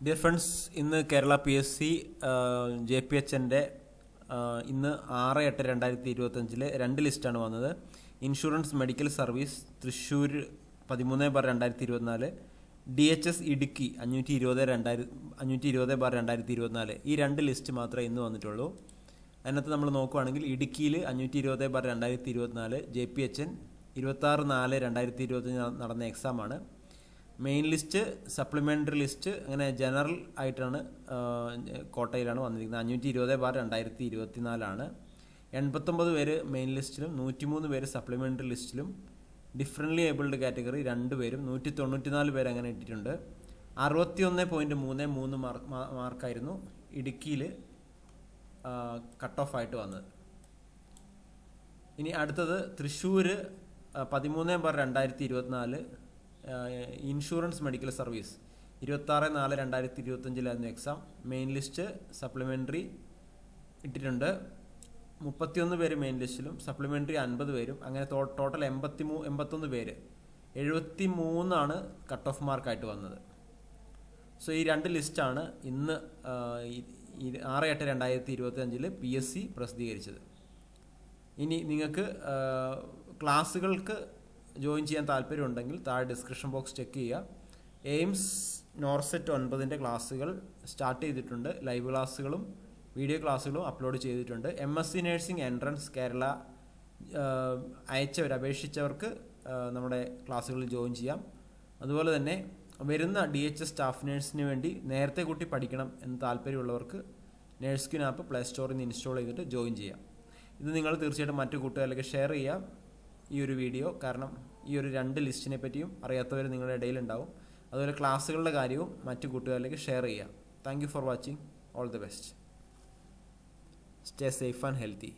Dear friends ഇന്ന് Kerala P S C J P H എന്റെ ഇന്ന് ആറ് എട്ട് രണ്ടായിരത്തി ഇരുപത്തഞ്ചിൽ രണ്ട് ലിസ്റ്റാണ് വന്നത്. ഇൻഷുറൻസ് മെഡിക്കൽ സർവീസ് തൃശ്ശൂർ പതിമൂന്ന് ബാർ രണ്ടായിരത്തി ഇരുപത്തിനാല് ഡി എച്ച് എസ് ഇടുക്കി അഞ്ഞൂറ്റി ഇരുപത് രണ്ടായിരത്തി അഞ്ഞൂറ്റി ഇരുപത് ബാർ രണ്ടായിരത്തി ഇരുപത്തിനാല് ഈ രണ്ട് ലിസ്റ്റ് മാത്രമേ ഇന്ന് വന്നിട്ടുള്ളൂ. അതിനകത്ത് നമ്മൾ നോക്കുവാണെങ്കിൽ ഇടുക്കിയിൽ അഞ്ഞൂറ്റി ഇരുപത് ബാർ രണ്ടായിരത്തി ഇരുപത്തിനാല് ജെ പി എച്ച് എൻ ഇരുപത്താറ് നാല് രണ്ടായിരത്തി ഇരുപത്തഞ്ച് നടന്ന എക്സാമാണ് മെയിൻ ലിസ്റ്റ് സപ്ലിമെന്ററി ലിസ്റ്റ് അങ്ങനെ ജനറൽ ആയിട്ടാണ് കോട്ടയിലാണ് വന്നിരിക്കുന്നത്. അഞ്ഞൂറ്റി ഇരുപത് ബാർ രണ്ടായിരത്തി ഇരുപത്തിനാലാണ് എൺപത്തൊമ്പത് പേര് മെയിൻ ലിസ്റ്റിലും നൂറ്റിമൂന്ന് പേര് സപ്ലിമെന്ററി ലിസ്റ്റിലും ഡിഫറന്റ്ലി ഏബിൾഡ് കാറ്റഗറി രണ്ട് പേരും നൂറ്റി തൊണ്ണൂറ്റിനാല് പേര് അങ്ങനെ ഇട്ടിട്ടുണ്ട്. അറുപത്തിയൊന്ന് പോയിന്റ് മൂന്ന് മൂന്ന് മാർക്ക് മാർക്കായിരുന്നു ഇടുക്കിയിൽ കട്ട് ഓഫ് ആയിട്ട് വന്നത്. ഇനി അടുത്തത് തൃശ്ശൂർ പതിമൂന്ന് ബാർ രണ്ടായിരത്തി ഇരുപത്തിനാല് ഇൻഷുറൻസ് മെഡിക്കൽ സർവീസ്. ഇരുപത്താറ് നാല് രണ്ടായിരത്തി ഇരുപത്തഞ്ചിലായിരുന്നു എക്സാം മെയിൻ ലിസ്റ്റ് സപ്ലിമെന്ററി ഇട്ടിട്ടുണ്ട്. മുപ്പത്തിയൊന്ന് പേര് മെയിൻ ലിസ്റ്റിലും സപ്ലിമെന്ററി അൻപത് പേരും അങ്ങനെ ടോട്ടൽ എൺപത്തി മൂ എൺപത്തൊന്ന് പേര്. എഴുപത്തി മൂന്നാണ് കട്ട് ഓഫ് മാർക്കായിട്ട് വന്നത്. സോ ഈ രണ്ട് ലിസ്റ്റാണ് ഇന്ന് ആറ് എട്ട് രണ്ടായിരത്തി ഇരുപത്തി അഞ്ചിൽ പി എസ് സി പ്രസിദ്ധീകരിച്ചത്. ഇനി നിങ്ങൾക്ക് ക്ലാസ്സുകൾക്ക് ജോയിൻ ചെയ്യാൻ താല്പര്യമുണ്ടെങ്കിൽ താഴെ ഡിസ്ക്രിപ്ഷൻ ബോക്സ് ചെക്ക് ചെയ്യുക. എയിംസ് നോർസെറ്റ് ഒൻപതിന്റെ ക്ലാസ്സുകൾ സ്റ്റാർട്ട് ചെയ്തിട്ടുണ്ട്. ലൈവ് ക്ലാസ്സുകളും വീഡിയോ ക്ലാസ്സുകളും അപ്ലോഡ് ചെയ്തിട്ടുണ്ട്. M S C nursing entrance Kerala അയച്ചവർ അപേക്ഷിച്ചവർക്ക് നമ്മുടെ ക്ലാസ്സുകളിൽ ജോയിൻ ചെയ്യാം. അതുപോലെ തന്നെ വരുന്ന ഡി എച്ച് എസ് സ്റ്റാഫ് നേഴ്സിന് വേണ്ടി നേരത്തെ കൂട്ടി പഠിക്കണം എന്ന് താല്പര്യമുള്ളവർക്ക് നേഴ്സ് ക്യൂൻ ആപ്പ് പ്ലേ സ്റ്റോറിൽ നിന്ന് ഇൻസ്റ്റാൾ ചെയ്തിട്ട് ജോയിൻ ചെയ്യാം. ഇത് നിങ്ങൾ തീർച്ചയായിട്ടും മറ്റു കൂട്ടുകാരിലേക്ക് ഷെയർ ചെയ്യാം. ഈ ഒരു വീഡിയോ കാരണം ഈ ഒരു രണ്ട് ലിസ്റ്റിനെ പറ്റിയും അറിയാത്തവർ നിങ്ങളുടെ ഇടയിലുണ്ടാവും. അതുപോലെ ക്ലാസ്സുകളുടെ കാര്യവും മറ്റു കൂട്ടുകാരിലേക്ക് ഷെയർ ചെയ്യാം thank for watching all the best stay safe and healthy